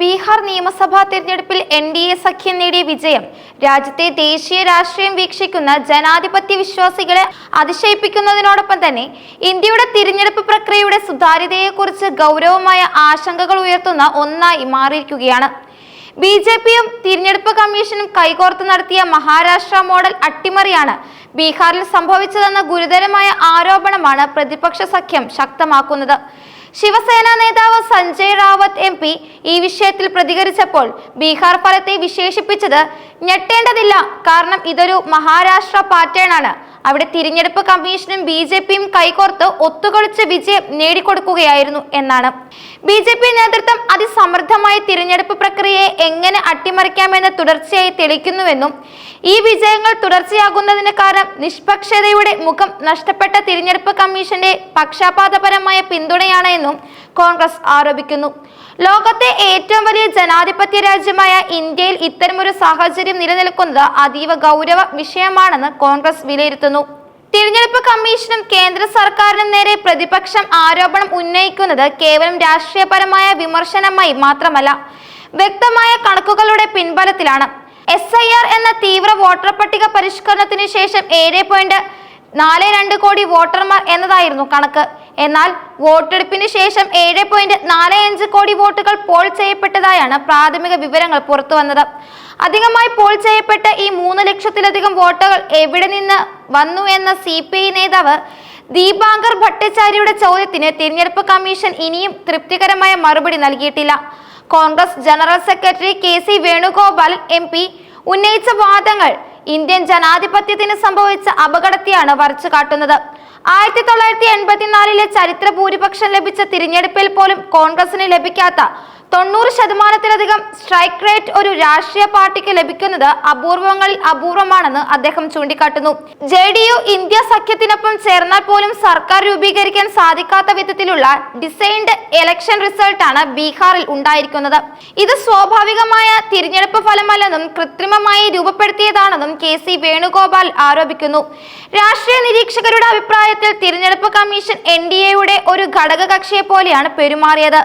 ബീഹാർ നിയമസഭാ തെരഞ്ഞെടുപ്പിൽ N D A സഖ്യം നേടിയ വിജയം. രാജ്യത്തെ ദേശീയ രാഷ്ട്രീയം വീക്ഷിക്കുന്ന ജനാധിപത്യ വിശ്വാസികളെ അതിശയിപ്പിക്കുന്നതിനോടൊപ്പം തന്നെ ഇന്ത്യയുടെ തിരഞ്ഞെടുപ്പ് പ്രക്രിയയുടെ സുതാര്യതയെക്കുറിച്ച് ഗൗരവമായ ആശങ്കകൾ ഉയർത്തുന്ന ഒന്നായി മാറിയിരിക്കുകയാണ്. ബി ജെ പിയും തിരഞ്ഞെടുപ്പ് കമ്മീഷനും കൈകോർത്ത് നടത്തിയ മഹാരാഷ്ട്ര മോഡൽ അട്ടിമറിയാണ് ബീഹാറിൽ സംഭവിച്ചതെന്ന ഗുരുതരമായ ആരോപണമാണ് പ്രതിപക്ഷ സഖ്യം ശക്തമാക്കുന്നത്. ശിവസേന നേതാവ് സഞ്ജയ് റാവത്ത് എം പി ഈ വിഷയത്തിൽ പ്രതികരിച്ചപ്പോൾ ബീഹാർ ഫലത്തെ വിശേഷിപ്പിച്ചത് ഞെട്ടേണ്ടതില്ല. കാരണം ഇതൊരു മഹാരാഷ്ട്ര പാറ്റേൺ ആണ്. അവിടെ തിരഞ്ഞെടുപ്പ് കമ്മീഷനും ബി ജെ പിയും കൈകോർത്ത് ഒത്തുകളിച്ച് വിജയം നേടിക്കൊടുക്കുകയായിരുന്നു എന്നാണ്. ബി ജെ പി നേതൃത്വം അതിസമൃദ്ധമായ തിരഞ്ഞെടുപ്പ് പ്രക്രിയയെ എങ്ങനെ അട്ടിമറിക്കാമെന്ന് തുടർച്ചയായി തെളിക്കുന്നുവെന്നും ഈ വിജയങ്ങൾ തുടർച്ചയാകുന്നതിന് കാരണം നിഷ്പക്ഷതയുടെ മുഖം നഷ്ടപ്പെട്ട തിരഞ്ഞെടുപ്പ് കമ്മീഷന്റെ പക്ഷപാതപരമായ പിന്തുണയാണ് എന്നും കോൺഗ്രസ് ആരോപിക്കുന്നു. ലോകത്തെ ഏറ്റവും വലിയ ജനാധിപത്യ രാജ്യമായ ഇന്ത്യയിൽ ഇത്തരമൊരു സാഹചര്യം നിലനിൽക്കുന്നത് അതീവ ഗൗരവ വിഷയമാണെന്ന് കോൺഗ്രസ് വിലയിരുത്തുന്നു. തിരഞ്ഞെടുപ്പ് കമ്മീഷനും കേന്ദ്ര സർക്കാരിനും നേരെ പ്രതിപക്ഷം ആരോപണം ഉന്നയിക്കുന്നത് കേവലം രാഷ്ട്രീയപരമായ വിമർശനമായി മാത്രമല്ല വ്യക്തമായ കണക്കുകളുടെ പിൻബലത്തിലാണ്. എസ് ഐ ആർ എന്ന തീവ്ര വോട്ടർ പട്ടിക പരിഷ്കരണത്തിന് ശേഷം ഏഴ് പോയിന്റ് നാല് രണ്ട് കോടി വോട്ടർമാർ എന്നതായിരുന്നു കണക്ക്. എന്നാൽ വോട്ടെടുപ്പിന് ശേഷം ഏഴ് പോയിന്റ് നാല് അഞ്ച് കോടി വോട്ടുകൾ പോൾ ചെയ്യപ്പെട്ടതായാണ് പ്രാഥമിക വിവരങ്ങൾ പുറത്തുവന്നത് അധികമായി പോൾ ചെയ്യപ്പെട്ട ഈ മൂന്ന് ലക്ഷത്തിലധികം വോട്ടുകൾ എവിടെ നിന്ന് വന്നു എന്ന സി പി ഐ നേതാവ് ദീപാങ്കർ ഭട്ടാചാര്യയുടെ ചോദ്യത്തിന് തിരഞ്ഞെടുപ്പ് കമ്മീഷൻ ഇനിയും തൃപ്തികരമായ മറുപടി നൽകിയിട്ടില്ല. Congress general secretary K C Venugopal M P ഉന്നയിച്ച വാദങ്ങൾ ഇന്ത്യൻ ജനാധിപത്യത്തിന് സംഭവിച്ച അപകടത്തെയാണ് വരച്ചു കാട്ടുന്നത്. ആയിരത്തി തൊള്ളായിരത്തി എൺപത്തിനാലിലെ ചരിത്ര ഭൂരിപക്ഷം ലഭിച്ച തിരഞ്ഞെടുപ്പിൽ പോലും കോൺഗ്രസിന് ലഭിക്കാത്ത തൊണ്ണൂറ് ശതമാനത്തിലധികം സ്ട്രൈക്ക് റേറ്റ് ഒരു രാഷ്ട്രീയ പാർട്ടിക്ക് ലഭിക്കുന്നത് അപൂർവങ്ങളിൽ അപൂർവമാണെന്ന് അദ്ദേഹം ചൂണ്ടിക്കാട്ടുന്നു. ജെ ഡി യു ഇന്ത്യ സഖ്യത്തിനൊപ്പം ചേർന്നാൽ പോലും സർക്കാർ രൂപീകരിക്കാൻ സാധിക്കാത്ത വിധത്തിലുള്ള ഡിസൈൻഡ് ഇലക്ഷൻ റിസൾട്ടാണ് ബീഹാറിൽ ഉണ്ടായിരിക്കുന്നത്. ഇത് സ്വാഭാവികമായ തിരഞ്ഞെടുപ്പ് ഫലമല്ലെന്നും കൃത്രിമമായി രൂപപ്പെടുത്തിയതാണെന്നും കെ സി വേണുഗോപാൽ ആരോപിക്കുന്നു. രാഷ്ട്രീയ നിരീക്ഷകരുടെ അഭിപ്രായത്തിൽ തിരഞ്ഞെടുപ്പ് കമ്മീഷൻ എൻ ഡി എയുടെ ഒരു ഘടകകക്ഷിയെ പോലെയാണ് പെരുമാറിയത്.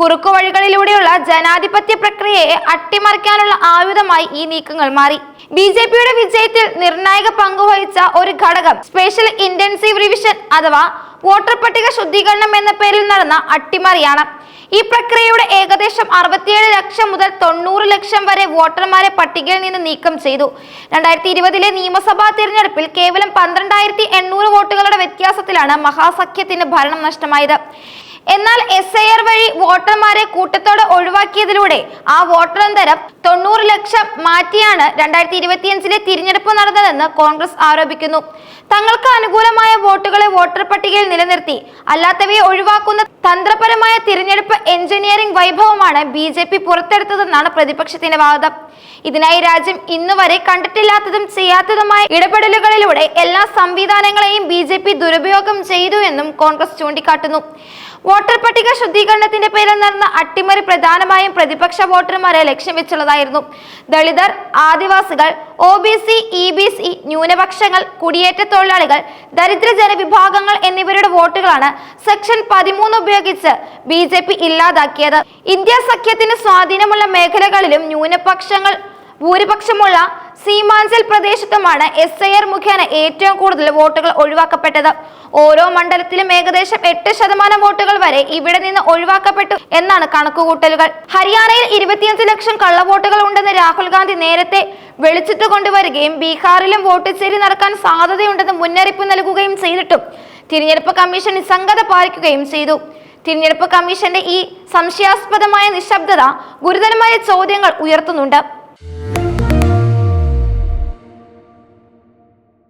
കുറുക്കുവഴികളിലൂടെയുള്ള ജനാധിപത്യ പ്രക്രിയയെ അട്ടിമറിക്കാനുള്ള ആയുധമായി ഈ നീക്കങ്ങൾ മാറി. ബി ജെ പിയുടെ വിജയത്തിൽ നിർണായക പങ്കുവഹിച്ച ഒരു ഘടകം സ്പെഷ്യൽ ഇന്റൻസീവ് റിവിഷൻ അഥവാ വോട്ടർ പട്ടിക ശുദ്ധീകരണം എന്ന പേരിൽ നടന്ന അട്ടിമറിയാണ്. ഈ പ്രക്രിയയുടെ ഏകദേശം അറുപത്തിയേഴ് ലക്ഷം മുതൽ തൊണ്ണൂറ് ലക്ഷം വരെ വോട്ടർമാരെ പട്ടികയിൽ നിന്ന് നീക്കം ചെയ്തു. രണ്ടായിരത്തി ഇരുപതിലെ നിയമസഭാ തിരഞ്ഞെടുപ്പിൽ കേവലം പന്ത്രണ്ടായിരത്തി എണ്ണൂറ് വോട്ടുകളുടെ വ്യത്യാസത്തിലാണ് മഹാസഖ്യത്തിന് ഭരണം നഷ്ടമായത്. എന്നാൽ എസ് ഐ ആർ വഴി വോട്ടർമാരെ കൂട്ടത്തോടെ ഒഴിവാക്കിയതിലൂടെ ആ വോട്ടറന്തരം തൊണ്ണൂറ് ലക്ഷം മാറ്റിയാണ് രണ്ടായിരത്തി ഇരുപത്തിയഞ്ചിലെ തിരഞ്ഞെടുപ്പ് നടന്നതെന്ന് കോൺഗ്രസ് ആരോപിക്കുന്നു. തങ്ങൾക്ക് അനുകൂലമായ വോട്ടുകളെ വോട്ടർ പട്ടികയിൽ നിലനിർത്തി അല്ലാത്തവയെ ഒഴിവാക്കുന്ന തന്ത്രപരമായ തിരഞ്ഞെടുപ്പ് എഞ്ചിനീയറിംഗ് വൈഭവമാണ് ബി ജെ പി പുറത്തെടുത്തതെന്നാണ് പ്രതിപക്ഷത്തിന്റെ വാദം. ഇതിനായി രാജ്യം ഇന്നുവരെ കണ്ടിട്ടില്ലാത്തതും ചെയ്യാത്തതുമായ ഇടപെടലുകളിലൂടെ എല്ലാ സംവിധാനങ്ങളെയും ബി ദുരുപയോഗം ചെയ്തു എന്നും കോൺഗ്രസ് ചൂണ്ടിക്കാട്ടുന്നു. വോട്ടർ പട്ടിക ശുദ്ധീകരണത്തിന്റെ പേരിൽ നടന്ന അട്ടിമറി പ്രധാനമായും പ്രതിപക്ഷ വോട്ടർമാരെ ലക്ഷ്യം വെച്ചുള്ളതായിരുന്നു. ദളിതർ ആദിവാസികൾ O B C E B C ന്യൂനപക്ഷങ്ങൾ കുടിയേറ്റ തൊഴിലാളികൾ ദരിദ്ര ജനവിഭാഗങ്ങൾ എന്നിവരുടെ വോട്ടുകളാണ് സെക്ഷൻ പതിമൂന്ന് ഉപയോഗിച്ച് ബി ജെ പി ഇല്ലാതാക്കിയത്. ഇന്ത്യ സഖ്യത്തിന് സ്വാധീനമുള്ള മേഖലകളിലും ന്യൂനപക്ഷങ്ങൾ ഭൂരിപക്ഷമുള്ള സീമാഞ്ചൽ പ്രദേശത്തുമാണ് എസ് ഐ ആർ മുഖേന ഏറ്റവും കൂടുതൽ വോട്ടുകൾ ഒഴിവാക്കപ്പെട്ടത്. ഓരോ മണ്ഡലത്തിലും ഏകദേശം എട്ട് ശതമാനം വോട്ടുകൾ വരെ ഇവിടെ നിന്ന് ഒഴിവാക്കപ്പെട്ടു എന്നാണ് കണക്കുകൂട്ടലുകൾ. ഹരിയാനയിൽ ഇരുപത്തിയഞ്ച് ലക്ഷം കള്ളവോട്ടുകൾ ഉണ്ടെന്ന് രാഹുൽ ഗാന്ധി നേരത്തെ വെളിച്ചിട്ട് കൊണ്ടുവരികയും ബീഹാറിലും വോട്ട് ചേരി നടക്കാൻ സാധ്യതയുണ്ടെന്ന് മുന്നറിയിപ്പ് നൽകുകയും ചെയ്തിട്ടും തിരഞ്ഞെടുപ്പ് കമ്മീഷൻ നിസ്സംഗത പാലിക്കുകയും ചെയ്തു. തിരഞ്ഞെടുപ്പ് കമ്മീഷന്റെ ഈ സംശയാസ്പദമായ നിശബ്ദത ഗുരുതരമായ ചോദ്യങ്ങൾ ഉയർത്തുന്നുണ്ട്.